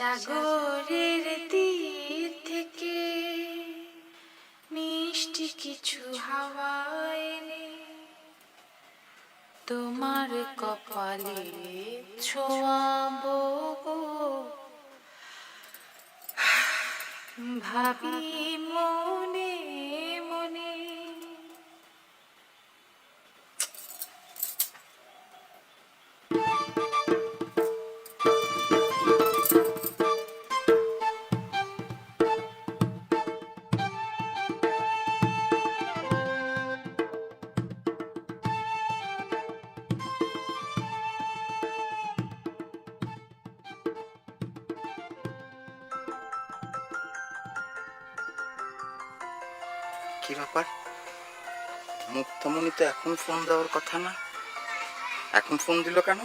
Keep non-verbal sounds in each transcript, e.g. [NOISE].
সাগরের তীর থেকে মিষ্টি কিছু হাওয়ায় তোমার কপালে ছোঁয়াব গো। ভাবি মনে কি ব্যাপার? মুক্তমণি তো এখন ফোন দেওয়ার কথা না। এখন ফোন দিল কেন?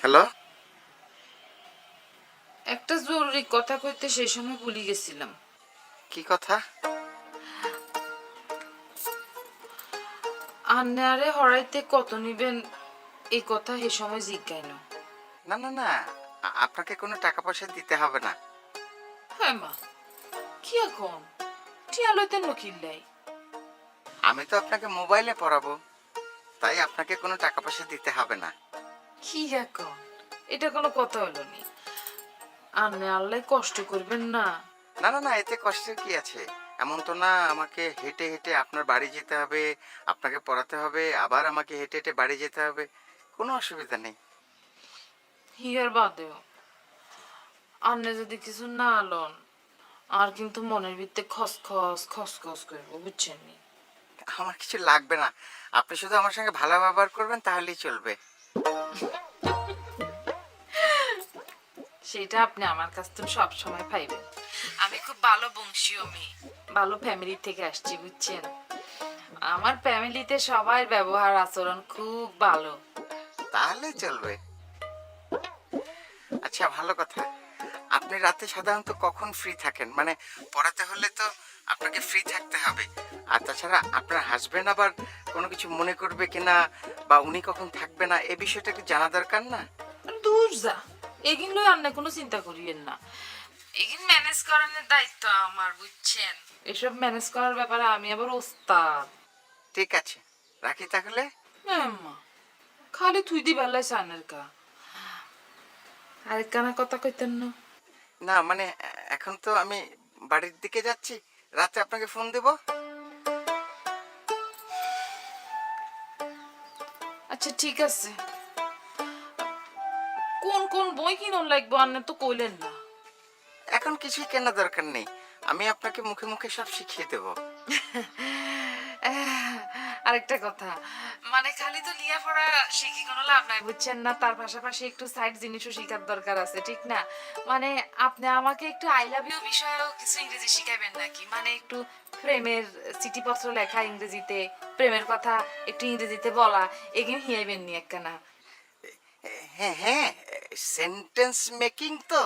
হ্যালো? একটা জরুরি কথা কইতে সেই সময় ভুলে গেছিলাম। কি কথা? আন্নারে হরাইতে কত নিবেন এই কথা সে সময় জিজ্ঞাইল। না না না। আপনাকে কোনো টাকা পয়সা দিতে হবে না। হ্যাঁ মা। কি এখন? টিয়ালতে নকিল্লাই আমি তো আপনাকে মোবাইলে পড়াবো তাই আপনাকে কোনো টাকা পয়সা দিতে হবে না। কি এখন? এটা কোনো কথা হলো নি। আন্নে আল্লাহ কষ্ট করবেন না। না না না এতে কষ্টের কি আছে? এমন তো না আমাকে হেঁটে হেঁটে আপনার বাড়ি যেতে হবে আপনাকে পড়াতে হবে আবার আমাকে হেঁটে হেঁটে বাড়ি যেতে হবে কোনো অসুবিধা নেই। হিয়ার বাদেও আন্নে যদি কিছু না আলন আর কিন্তু মনের ভিতরে খসখস খসখস করব বুঝছেন নি? আমার কিছু লাগবে না। আপনি শুধু আমার সঙ্গে ভালো ব্যবহার করবেন তাহলেই চলবে। সেটা আপনি আমার কাছ থেকে সব সময় পাইবেন। আমি খুব ভালো বংশীয় মেয়ে ভালো ফ্যামিলি থেকে আসছি বুঝছেন? আমার ফ্যামিলিতে সবার ব্যবহার আচরণ খুব ভালো। তাহলে চলবে। আচ্ছা ভালো কথা। আপনি রাতে সাধারণত কখন ফ্রি থাকেন? মানে পড়াতে হলে তো আপনাকে ফ্রি থাকতে হবে। আর তাছাড়া আপনার হাজবেন্ড আবার কোনো কিছু মনে করবে কিনা বা উনি কখন থাকবে না এ বিষয়টা একটু জানা দরকার না? দূর যা। এগিন লই আপনি কোনো চিন্তা করিয়েন না। এগিন ম্যানেজ করানোর দায়িত্ব আমার বুঝছেন? এসব ম্যানেজ করার ব্যাপারে আমি আবার ওস্তাদ। ঠিক আছে রাখি তাহলে। হ্যাঁ মা। খালি তুই দি বেলায় সানের কা। আরেক কানা কথা কইতেন না। না মানে এখন তো আমি বাড়ির দিকে যাচ্ছি। রাতে আপনাকে ফোন দেব। আচ্ছা ঠিক আছে। কোন কোন বই কিনুন লাগবো? আন্নে তো কইলেন না। এখন কিছুই কেনা দরকার নেই। আমি আপনাকে মুখে মুখে সব শিখিয়ে দেবো। [LAUGHS] আরেকটা কথা। মানে খালি তো লিয়া পড়া শিখি কোনো লাভ নাই, বুঝছেন না? তার পাশাপাশি একটু সাইড জিনিসও শেখার দরকার আছে, ঠিক না? মানে আপনি আমাকে একটু আই লাভ ইউ বিষয়েও কিছু ইংরেজি শিখাবেন নাকি? মানে একটু প্রেমের চিঠিপত্র লেখা ইংরেজিতে, প্রেমের কথা একটু ইংরেজিতে বলা এগিয়ে হিয়াইবেন নি একখানা। হ্যাঁ হ্যাঁ সেন্টেন্স মেকিং তো,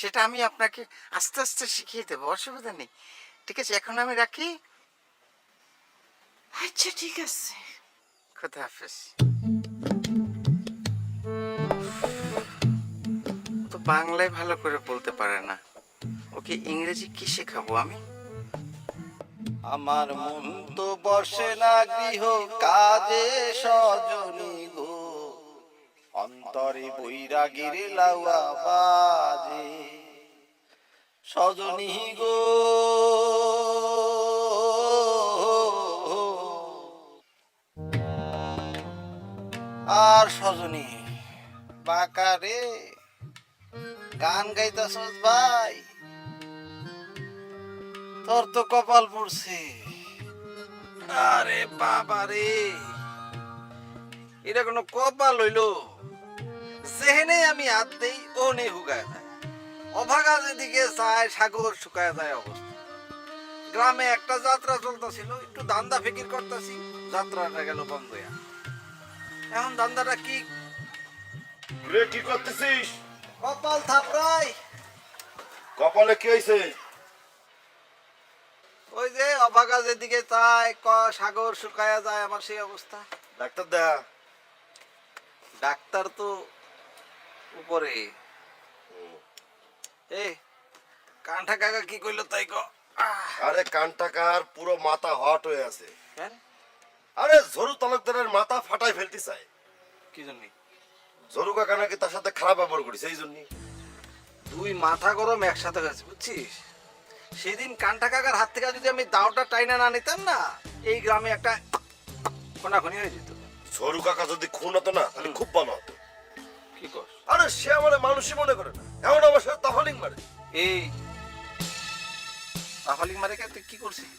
সেটা আমি আপনাকে আস্তে আস্তে শিখিয়ে দেবো, অসুবিধা নেই। ঠিক আছে, এখন আমি রাখি। আচ্ছা ঠিক আছে। খোদা হাফেজ। তো বাংলায় ভালো করে বলতে পারে না। ওকে ইংরেজি কি শেখাবো আমি? আমার মন তো বসে না গৃহ কাজে সজনী গো। অন্তরে বৈরাগীর লাউয়া বাজে। সজনী গো। আর সজনী। বাকারে গান গাইতাছস ভাই। তোর তো কপাল পড়ছে। আরে বাবা রে। এটা কোনো কপাল হইল। যেহেনে আমি হাত দেই ও নেই হুগায় যায় অভাগা যেদিকে চায় সাগর শুকায় যায় অবস্থা। গ্রামে একটা যাত্রা চলতেছিল, একটু দান্দা ফিকির করতেছি, যাত্রাটা গেল বন্ধ হইয়া। এখন দান্দাটা কি? রে কি করতেছিস? কপাল থাপড়াই। কপালে কি হয়েছে ওই যে অভাগা যেদিকে চায় ক সাগর শুকায়া যায় আমার সেই অবস্থা। ডাক্তার দা। ডাক্তার তো উপরে। এ কান্ঠা কাকা কি কইলো তাই ক? আরে কানটাকার পুরো মাথা হট হয়ে আছে। কেন? আরে ঝরু তালুকদারের মাথা ফাটাই ফেলতে চায়। কি জন্য? ঝরু কাকা নাকি তার সাথে খারাপ ব্যবহার করেছে এই জন্যই দুই মাথা গরম একসাথে হয়েছে বুঝছিস? সেদিন কান্ঠা কাকার হাত থেকে যদি আমি দাওটা টাইনা না নিতাম না এই গ্রামে একটা খোনাখনি হয়ে যেত। ঝরু কাকা যদি খুন হতো না তাহলে খুব ভালো হতো। কি কর? আরে সে আমার মানুষই মনে করে না। এমন আমার সাথে তাফালিং মারে। এই তাহলে মারে কে? তুই কি করছিস?